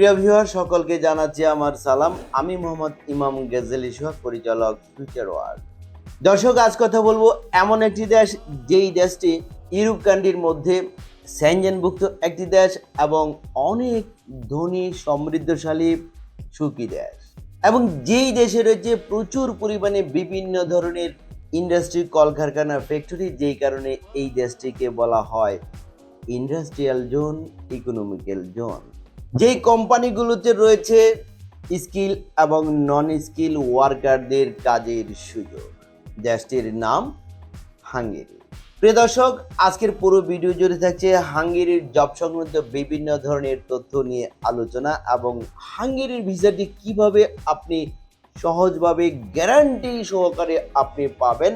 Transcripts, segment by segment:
প্রিয় ভিউয়ার, সকলকে জানাচ্ছি আমার সালাম। আমি মোহাম্মদ ইমাম গেজেলি সোহাগ পরিচালক ফিউচার ওয়ার্ল্ড। দর্শক, আজ কথা বলব এমন একটি দেশ, যেই দেশটি ইউরোপ কান্ট্রির মধ্যে স্যানজেনভুক্ত একটি দেশ এবং অনেক ধনী, সমৃদ্ধশালী, সুখী দেশ। এবং যেই দেশে রয়েছে প্রচুর পরিমাণে বিভিন্ন ধরনের ইন্ডাস্ট্রি, কলকারখানা, ফ্যাক্টরি, যেই কারণে এই দেশটিকে বলা হয় ইন্ডাস্ট্রিয়াল জোন, ইকোনমিক্যাল জোন। যেই কোম্পানিগুলোতে রয়েছে স্কিল এবং নন স্কিল ওয়ার্কারদের কাজের সুযোগ। দেশটির নাম হাঙ্গেরি। প্রিয় দর্শক, আজকের পুরো ভিডিও জুড়ে থাকছে হাঙ্গেরির জব সংক্রান্ত বিভিন্ন ধরনের তথ্য নিয়ে আলোচনা এবং হাঙ্গেরির ভিসাটি কীভাবে আপনি সহজভাবে গ্যারান্টি সহকারে আপনি পাবেন,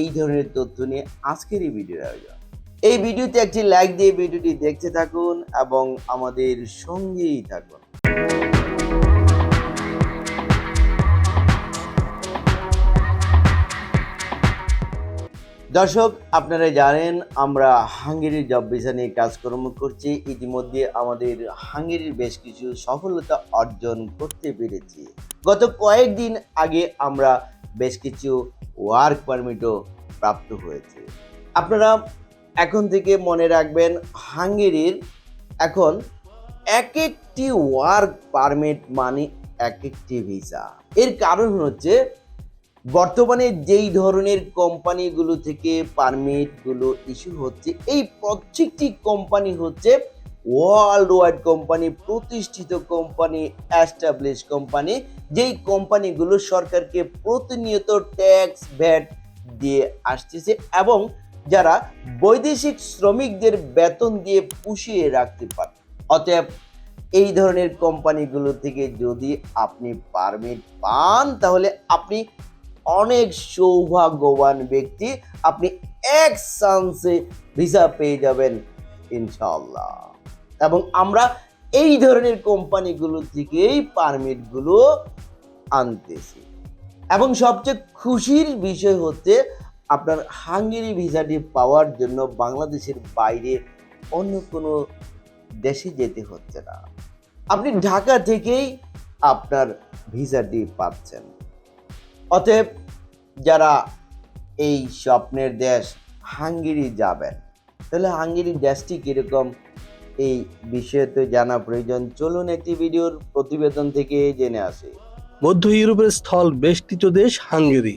এই ধরনের তথ্য নিয়ে আজকের এই ভিডিওর আয়োজন। এই ভিডিওতে একটি লাইক দিয়ে ভিডিওটি দেখতে থাকুন এবং আমাদের সঙ্গেই থাকুন। দর্শক, আপনারা জানেন, আমরা হাঙ্গেরির জব ভিসা নিয়ে কাজকর্ম করছি। ইতিমধ্যে আমাদের হাঙ্গেরির বেশ কিছু সফলতা অর্জন করতে পেরেছি। গত কয়েকদিন আগে আমরা বেশ কিছু ওয়ার্ক পারমিটও প্রাপ্ত হয়েছে। আপনারা এখন থেকে মনে রাখবেন, হাঙ্গেরির এখন এক একটি ওয়ার্ক পারমিট মানে এক একটি ভিসা এর কারণ হচ্ছে, বর্তমানে যেই ধরনের কোম্পানিগুলো থেকে পারমিটগুলো ইস্যু হচ্ছে, এই প্রত্যেকটি কোম্পানি হচ্ছে ওয়ার্ল্ড ওয়াইড কোম্পানি, প্রতিষ্ঠিত কোম্পানি অ্যাস্টাবলিশ কোম্পানি, যেই কোম্পানিগুলো সরকারকে প্রতিনিয়ত ট্যাক্স ভ্যাট দিয়ে আসতেছে এবং যারা বৈদেশিক শ্রমিকদের বেতন দিয়ে পুষিয়ে রাখতে পারে। অতএব এই ধরনের কোম্পানিগুলো থেকে যদি আপনি পারমিট পান, তাহলে আপনি অনেক সৌভাগ্যবান ব্যক্তি। আপনি এক চান্সে ভিসা পেয়ে যাবেন ইনশাল্লাহ এবং আমরা এই ধরনের কোম্পানিগুলো থেকেই পারমিটগুলো আনতেছি। এবং সবচেয়ে খুশির বিষয় হচ্ছে আপনার হাঙ্গেরি ভিসাটি পাওয়ার জন্য বাংলাদেশের বাইরে অন্য কোনো দেশে যেতে হচ্ছে না। আপনি ঢাকা থেকেই আপনার ভিসাটি পাচ্ছেন। অতএব যারা এই স্বপ্নের দেশ হাঙ্গেরি যাবেন, তাহলে হাঙ্গেরি দেশটি কীরকম? এই বিষয়ে তো জানা প্রয়োজন। চলুন একটি ভিডিওর প্রতিবেদন থেকে জেনে আসি। মধ্য ইউরোপের স্থল বেষ্টিত দেশ হাঙ্গেরি।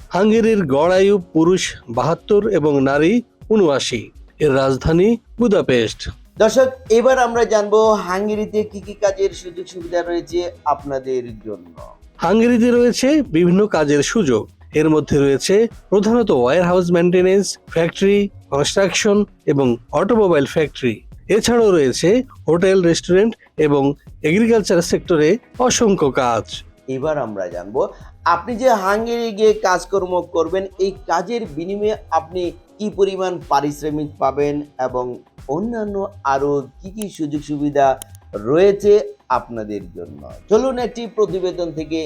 হাঙ্গেরির গড় আয়ু পুরুষ বাহাত্তর এবং নারী উনআশি। এর রাজধানী বুদাপেস্ট। দর্শক এবার আমরা জানব হাঙ্গেরিতে কি কি কাজের সুযোগ সুবিধা রয়েছে আপনাদের জন্য। হাঙ্গেরিতে রয়েছে বিভিন্ন কাজের সুযোগ। এর মধ্যে রয়েছে প্রধানত ware house maintenance factory construction এবং অটোমোবাইল ফ্যাক্টরি। এছাড়াও রয়েছে হোটেল রেস্টুরেন্ট এবং এগ্রিকালচার সেক্টরে অসংখ্য কাজ। এবার আমরা জানব আপনি যে হাঙ্গেরি গিয়ে কাজকর্ম করবেন, এই কাজের বিনিময়ে আপনি কি পরিমাণ পারিশ্রমিক পাবেন এবং অন্যান্য আরও কি কি সুযোগ সুবিধা রয়েছে আপনাদের জন্য? চলুন একটি প্রতিবেদন থেকে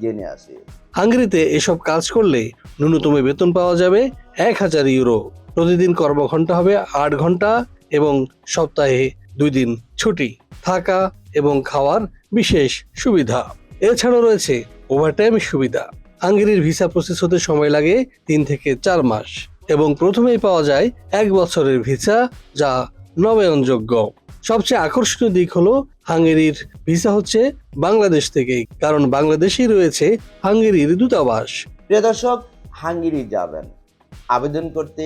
জেনে আসি। হাঙ্গেরিতে এসব কাজ করলে ন্যূনতম বেতন পাওয়া যাবে এক হাজার ইউরো। প্রতিদিন কর্মঘণ্টা হবে আট ঘণ্টা এবং সপ্তাহে দুই দিন ছুটি। থাকা এবং খাওয়ার বিশেষ সুবিধা। এছাড়াও রয়েছে ওভারটাইম সুবিধা। হাঙ্গেরির ভিসা প্রসেস হতে সময় লাগে তিন থেকে চার মাস এবং প্রথমেই পাওয়া যায় এক বছরের ভিসা যা নবায়নযোগ্য। সবচেয়ে আকর্ষণীয় দিক হলো হাঙ্গেরির ভিসা হচ্ছে বাংলাদেশ থেকেই, কারণ বাংলাদেশেই রয়েছে হাঙ্গেরির দূতাবাস। প্রিয় দর্শক, হাঙ্গেরি যাবেন। আবেদন করতে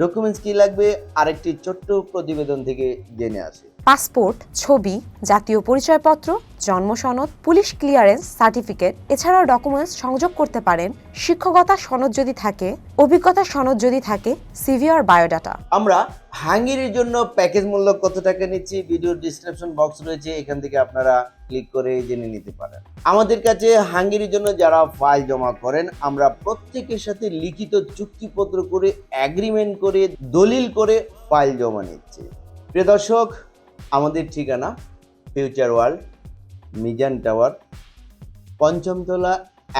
ডকুমেন্টস কি লাগবে, আরেকটি ছোট্ট প্রতিবেদন থেকে জেনে আসি। পাসপোর্ট, ছবি, জাতীয় পরিচয়পত্র, জন্ম সনদ, পুলিশ ক্লিয়ারেন্স সার্টিফিকেট, এছাড়াও ডকুমেন্টস সংযোগ করতে পারেন। শিক্ষকতা সনদ যদি থাকে, অভিজ্ঞতা সনদ যদি থাকে সিভি আর বায়োডাটা আমরা হাঙ্গেরির জন্য প্যাকেজ মূল্য কত টাকা নিচ্ছি ভিডিও ডিসক্রিপশন বক্স রয়েছে, এখান থেকে আপনারা ক্লিক করে জেনে নিতে পারেন। আমাদের কাছে হাঙ্গেরির জন্য যারা ফাইল জমা করেন, আমরা প্রত্যেকের সাথে লিখিত চুক্তিপত্র করে অ্যাগ্রিমেন্ট করে, দলিল করে ফাইল জমা নিচ্ছি। প্রিয় দর্শক আমাদের ঠিকানা ফিউচার ওয়ার্ল্ড, মিজান টাওয়ার, পঞ্চমতলা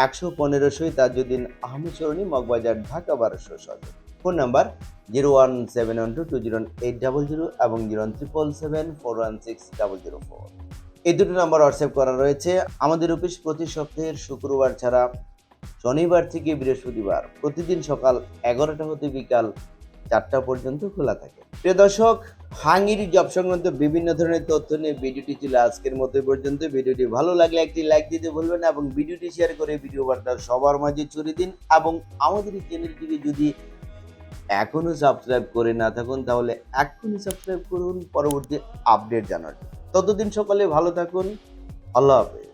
একশো পনেরো তাজুদ্দিন আহমেদ সরণি, মগবাজার, ঢাকা বারোশো সতেরো। Phone number zero one seven one two two zero eight double zero এবং zero one triple seven four one six double zero four. এই দুটো নাম্বার হোয়াটসঅ্যাপ করা রয়েছে। আমাদের অফিস প্রতি সপ্তাহের শুক্রবার ছাড়া শনিবার থেকে বৃহস্পতিবার, প্রতিদিন সকাল এগারোটা হতে বিকাল চারটা পর্যন্ত খোলা থাকে। প্রিয় দর্শক, হাঙ্গেরি জব সংক্রান্ত বিভিন্ন ধরনের তথ্য নিয়ে ভিডিওটি ছিল আজকের মতো পর্যন্ত। ভিডিওটি ভালো লাগলে একটি লাইক দিতে ভুলবেন এবং ভিডিওটি শেয়ার করে ভিডিও বার্তা সবার মাঝে ছড়িয়ে দিন এবং আমাদের এই চ্যানেলটিকে যদি এখনও সাবস্ক্রাইব করে না থাকুন, তাহলে এখনই সাবস্ক্রাইব করুন। পরবর্তী আপডেট জানার ততদিন সকালে ভালো থাকুন। আল্লাহ হাফেজ।